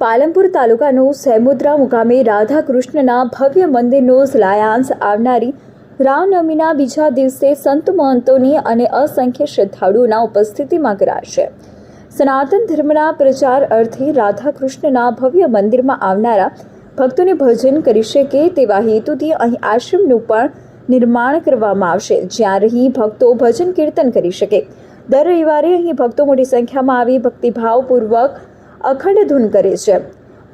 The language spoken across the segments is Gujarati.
પાલનપુર તાલુકાનું સેમુદ્રા મુકામે રાધા કૃષ્ણના ભવ્ય મંદિરનો શિલાયાંશ આવનારી રામનવમીના બીજા દિવસે સંત મહંતોની અને અસંખ્ય શ્રદ્ધાળુઓના ઉપસ્થિતિમાં કરાશે. સનાતન ધર્મના પ્રચાર અર્થે રાધાકૃષ્ણના ભવ્ય મંદિરમાં આવનારા ભક્તોને ભજન કરી શકે તેવા હેતુથી અહીં આશ્રમનું પણ નિર્માણ કરવામાં આવશે. જ્યાં રહી ભક્તો ભજન કીર્તન કરી શકે. દર રવિવારે અહીં ભક્તો મોટી સંખ્યામાં આવી ભક્તિભાવપૂર્વક અખંડ ધૂન કરે છે.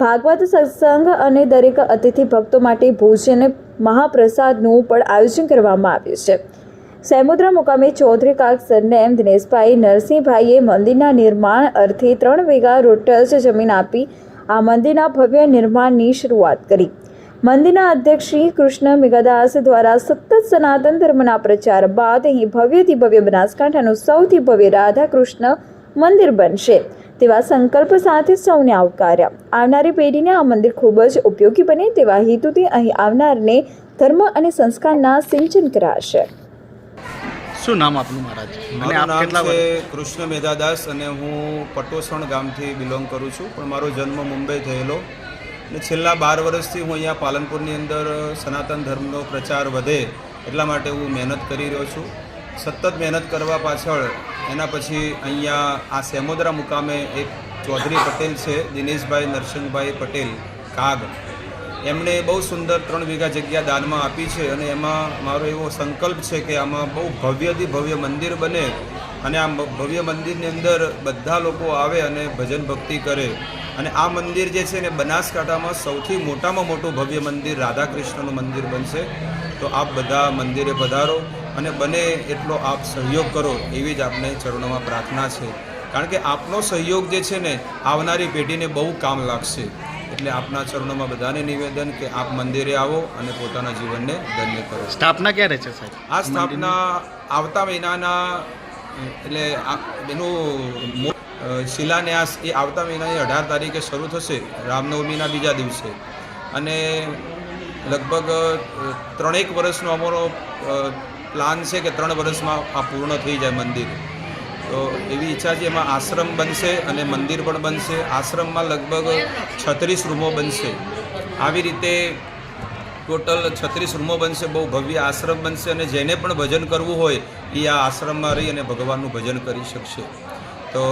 ભાગવત સત્સંગ અને દરેક અતિથિ ભક્તો માટે ભોજન મહાપ્રસાદનું પણ આયોજન કરવામાં આવ્યું છે. સેમુદ્રા મુકામે ચૌધરી કાક સરનેમ દિનેશભાઈ નરસિંહભાઈએ મંદિરના નિર્માણ અર્થે ત્રણ વીઘા રોટલ્સ જમીન આપી આ મંદિરના ભવ્ય નિર્માણની શરૂઆત કરી. મંદિરના અધ્યક્ષ શ્રી કૃષ્ણ મેઘદાસ દ્વારા સતત સનાતન ધર્મના પ્રચાર બાદ અહીં ભવ્યથી ભવ્ય બનાસકાંઠાનું સૌથી ભવ્ય રાધા કૃષ્ણ મંદિર બનશે. તેવા સંકલ્પ સાથે સૌને આવકાર્યા. આવનારી પેઢીને આ મંદિર ખૂબ જ ઉપયોગી બને તેવા હેતુથી અહીં આવનારને ધર્મ અને સંસ્કારના સિંચન કરાશે. શું નામ આપનું મહારાજ? મારું નામ છે કૃષ્ણ મેધાદાસ અને હું પટોસણ ગામથી બિલોંગ કરું છું. પણ મારો જન્મ મુંબઈ થયેલો અને છેલ્લા બાર વર્ષથી હું અહીંયા પાલનપુરની અંદર સનાતન ધર્મનો પ્રચાર વધે એટલા માટે હું મહેનત કરી રહ્યો છું. સતત મહેનત કરવા પાછળ એના પછી અહીંયા આ સેમોદરા મુકામે એક ચૌધરી પટેલ છે, દિનેશભાઈ નરસિંહભાઈ પટેલ, કાગ. એમણે બહુ સુંદર ત્રણ વીઘા જગ્યા દાનમાં આપી છે અને એમાં મારો એવો સંકલ્પ છે કે આમાં બહુ ભવ્યથી ભવ્ય મંદિર બને અને આ ભવ્ય મંદિરની અંદર બધા લોકો આવે અને ભજન ભક્તિ કરે. અને આ મંદિર જે છે ને બનાસકાંઠામાં સૌથી મોટામાં મોટું ભવ્ય મંદિર રાધાકૃષ્ણનું મંદિર બનશે. તો આપ બધા મંદિરે પધારો. અને બને એટલો આપ સહયોગ કરો એવી જ આપને ચરણોમાં પ્રાર્થના છે. કારણ કે આપનો સહયોગ જે છે ને આવનારી પેઢીને બહુ કામ લાગશે. એટલે આપના ચરણોમાં બધાને નિવેદન કે આપ મંદિરે આવો અને પોતાના જીવનને ધન્ય કરો. સ્થાપના ક્યારે છે સાહેબ? આ સ્થાપના આવતા મહિનાના એટલે આ એનું શિલાન્યાસ એ આવતા મહિનાની અઢાર તારીખે શરૂ થશે રામનવમીના બીજા દિવસે. અને લગભગ ત્રણેક વર્ષનો અમારો પ્લાન છે કે ત્રણ વર્ષમાં આ પૂર્ણ થઈ જાય મંદિર. તો એવી ઈચ્છા છે, એમાં આશ્રમ બનશે અને મંદિર પણ બનશે. આશ્રમમાં લગભગ છત્રીસ રૂમો બનશે. આવી રીતે ટોટલ છત્રીસ રૂમો બનશે, બહુ ભવ્ય આશ્રમ બનશે અને જેને પણ ભજન કરવું હોય, એ આ આશ્રમમાં રહી અને ભગવાનનું ભજન કરી શકશે. તો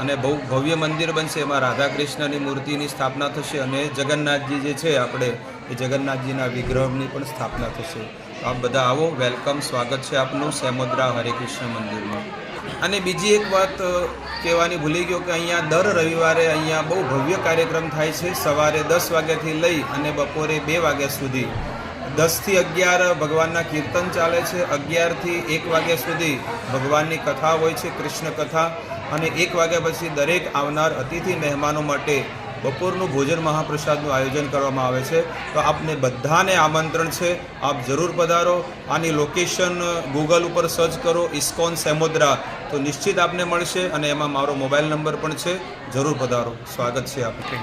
અને બહુ ભવ્ય મંદિર બનશે, એમાં રાધા કૃષ્ણની મૂર્તિની સ્થાપના થશે અને જગન્નાથજી જે છે, આપણે એ જગન્નાથજીના વિગ્રહની પણ સ્થાપના થશે. આપ બધા આવો. વેલકમ. સ્વાગત છે આપનું સેમોદ્રા હરે કૃષ્ણ મંદિરમાં. અને બીજી એક વાત કહેવાની ભૂલી ગયો કે અહીંયા દર રવિવારે અહીંયા બહુ ભવ્ય કાર્યક્રમ થાય છે. સવારે દસ વાગ્યાથી લઈ અને બપોરે બે વાગ્યા સુધી. દસથી અગિયાર ભગવાનના કીર્તન ચાલે છે. અગિયારથી એક વાગ્યા સુધી ભગવાનની કથા હોય છે, કૃષ્ણ કથા. અને એક વાગ્યા પછી દરેક આવનાર અતિથિ મહેમાનો માટે બપોરનું ભોજન મહાપ્રસાદનું આયોજન કરવામાં આવે છે. તો આપને બધાને આમંત્રણ છે. આપ જરૂર પધારો. આની લોકેશન ગૂગલ ઉપર સર્ચ કરો ઇસ્કોન સેમોદ્રા તો નિશ્ચિત આપને મળશે અને એમાં મારો મોબાઈલ નંબર પણ છે. જરૂર પધારો. સ્વાગત છે આપનું.